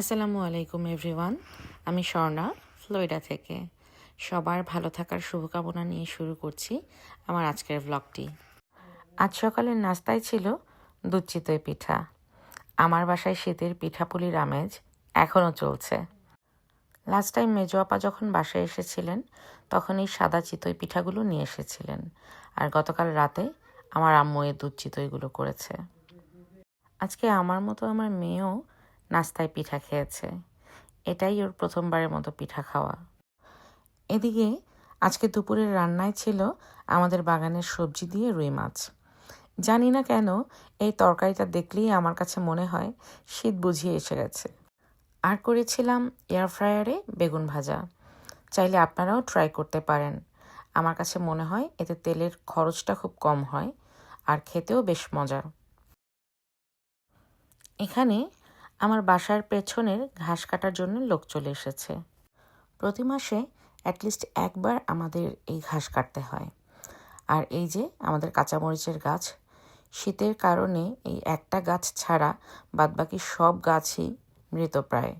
আসসালামু আলাইকুম, এভরিওয়ান। আমি স্বর্ণা, ফ্লোরিডা থেকে। সবার ভালো থাকার শুভকামনা নিয়ে শুরু করছি আমার আজকের ব্লগটি আজ সকালের নাস্তায় ছিল দুধ চিতই পিঠা। আমার বাসায় শীতের পিঠাপুলির আমেজ এখনও চলছে। লাস্ট টাইম মেজো আপা যখন বাসায় এসেছিলেন তখন এই সাদা চিতই পিঠাগুলো নিয়ে এসেছিলেন। আর গতকাল রাতে আমার আম্মু এই দুধ চিতইগুলো করেছে। আজকে আমার মতো আমার মেয়েও নাস্তায় পিঠা খেয়েছে। এটাই ওর প্রথমবারের মতো পিঠা খাওয়া। এদিকে আজকে দুপুরের রান্নায় ছিল আমাদের বাগানের সবজি দিয়ে রুই মাছ। জানি না কেন এই তরকারিটা দেখলেই আমার কাছে মনে হয় শীত বুঝিয়ে এসে গেছে। আর করেছিলাম এয়ার ফ্রায়ারে বেগুন ভাজা। চাইলে আপনারাও ট্রাই করতে পারেন। আমার কাছে মনে হয় এতে তেলের খরচটা খুব কম হয়, আর খেতেও বেশ মজার। এখানে আমার বাসার পেছনের ঘাস কাটার জন্য লোক চলে এসেছে। প্রতি মাসে অ্যাটলিস্ট একবার আমাদের এই ঘাস কাটতে হয়। আর এই যে আমাদের কাঁচামরিচের গাছ, শীতের কারণে এই একটা গাছ ছাড়া বাদবাকি সব গাছই মৃতপ্রায়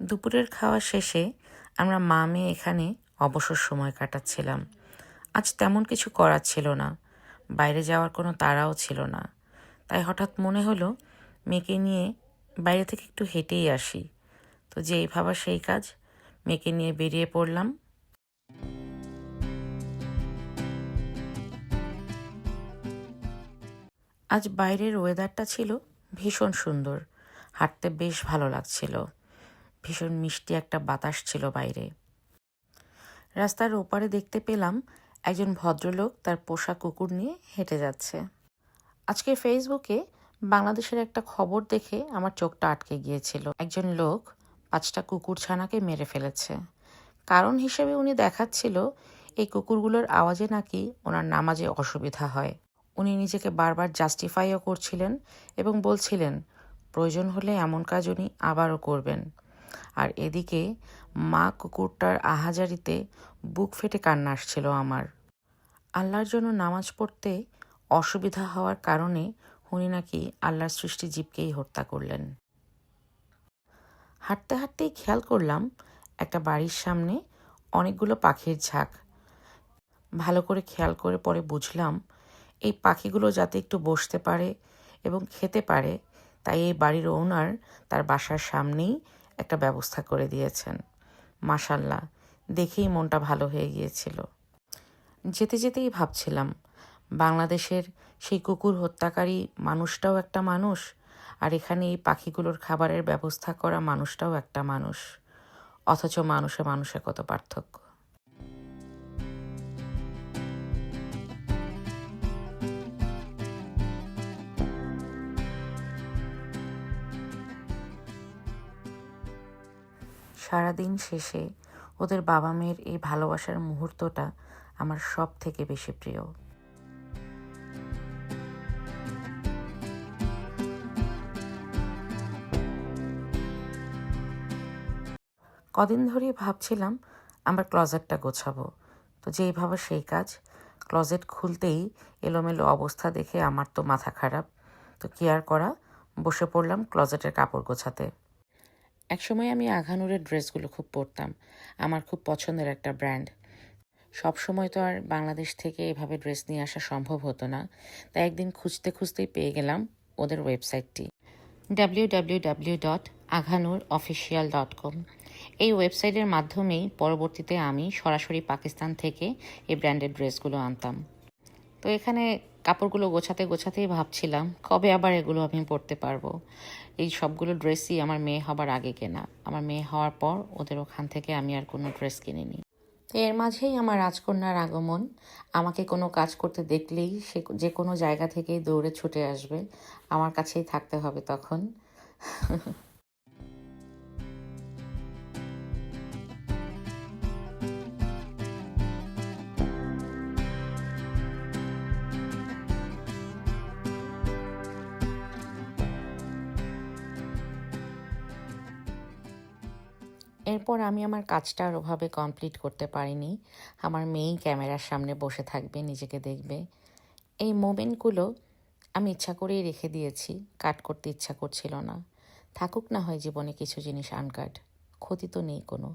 দুপুরের খাওয়া শেষে আমরা মা মেয়ে এখানে অবসর সময় কাটাচ্ছিলাম। আজ তেমন কিছু করার ছিল না। বাইরে যাওয়ার কোনো তাড়াও ছিল না। তাই হঠাৎ মনে হলো, মেয়েকে নিয়ে বাইরে থেকে একটু হেঁটেই আসি। তো যেই ভাবা সেই কাজ, মেয়েকে নিয়ে বেরিয়ে পড়লাম। আজ বাইরের ওয়েদারটা ছিল ভীষণ সুন্দর। হাঁটতে বেশ ভালো লাগছিল। ভীষণ মিষ্টি একটা বাতাস ছিল বাইরে। রাস্তার ওপারে দেখতে পেলাম একজন ভদ্রলোক তার পোষা কুকুর নিয়ে হেঁটে যাচ্ছে। আজকে ফেসবুকে বাংলাদেশের একটা খবর দেখে আমার চোখটা আটকে গিয়েছিল। একজন লোক পাঁচটা কুকুর ছানাকে মেরে ফেলেছে। কারণ হিসেবে উনি দেখাচ্ছিল এই কুকুরগুলোর আওয়াজে নাকি ওনার নামাজে অসুবিধা হয়। উনি নিজেকে বারবার জাস্টিফাইও করছিলেন এবং বলছিলেন, প্রয়োজন হলে এমন কাজ উনি আবারও করবেন। আর এদিকে মা কুকুরটার আহাজারিতে বুক ফেটে কান্না আসছিল আমার। আল্লাহর জন্য নামাজ পড়তে অসুবিধা হওয়ার কারণে উনি নাকি আল্লাহর সৃষ্টি জীবকেই হত্যা করলেন। হাঁটতে হাঁটতেই খেয়াল করলাম, একটা বাড়ির সামনে অনেকগুলো পাখির ঝাঁক। ভালো করে খেয়াল করে পরে বুঝলাম, এই পাখিগুলো যাতে একটু বসতে পারে এবং খেতে পারে, তাই এই বাড়ির ওনার তার বাসার সামনেই একটা ব্যবস্থা করে দিয়েছেন। মাসাল্লাহ দেখেই মনটা ভালো হয়ে গিয়েছিল। যেতে যেতেই ভাবছিলাম, বাংলাদেশের সেই কুকুর হত্যাকারী মানুষটাও একটা মানুষ, আর এখানে এই পাখিগুলোর খাবারের ব্যবস্থা করা মানুষটাও একটা মানুষ। অথচ মানুষে মানুষে কত পার্থক্য। সারাদিন শেষে ওদের বাবা মেয়ের এই ভালোবাসার মুহূর্তটা আমার সব থেকে বেশি প্রিয়। কদিন ধরেই ভাবছিলাম আমার ক্লজেটটা গোছাবো। তো যেই ভাবা সেই কাজ। ক্লজেট খুলতেই এলোমেলো অবস্থা দেখে আমার তো মাথা খারাপ। তো কি আর করা? বসে পড়লাম ক্লজেটের কাপড় গোছাতে। একসময় আমি আঘানুরের ড্রেসগুলো খুব পরতাম। আমার খুব পছন্দের একটা ব্র্যান্ড সব সময় তো আর বাংলাদেশ থেকে এভাবে ড্রেস নিয়ে আসা সম্ভব হতো না। তাই একদিন খুঁজতে খুঁজতেই পেয়ে গেলাম ওদের ওয়েবসাইটটি। W W dot Aghanur official dot com এই ওয়েবসাইটের মাধ্যমেই পরবর্তীতে আমি সরাসরি পাকিস্তান থেকে এই ব্র্যান্ডের ড্রেসগুলো আনতাম। তো এখানে কাপড়গুলো গোছাতে গোছাতেই ভাবছিলাম, কবে আবার এগুলো আমি পরতে পারব? এই সবগুলো ড্রেসই আমার মেয়ে হবার আগে কেনা। আমার মেয়ে হওয়ার পর ওদের ওখান থেকে আমি আর কোনো ড্রেস কিনিনি। তো এর মাঝেই আমার রাজকন্যার আগমন। আমাকে কোনো কাজ করতে দেখলেই সে যে কোনো জায়গা থেকেই দৌড়ে ছুটে আসবে। আমার কাছেই থাকতে হবে তখন। এরপর আমি আমার কাজটা আর ওভাবে কমপ্লিট করতে পারিনি। আমার মেয়েই ক্যামেরার সামনে বসে থাকবে, নিজেকে দেখবে। এই মোমেন্টগুলো আমি ইচ্ছা করেই রেখে দিয়েছি, কাট করতে ইচ্ছা করছিল না। থাকুক না হয় জীবনে কিছু জিনিস আনকাট ক্ষতি তো নেই কোনো।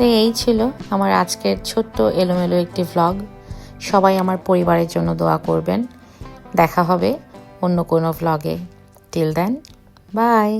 তো এই ছিল আমার আজকের ছোট্ট এলোমেলো একটি ভ্লগ সবাই আমার পরিবারের জন্য দোয়া করবেন। দেখা হবে অন্য কোনো ভ্লগে টিল দেন বাই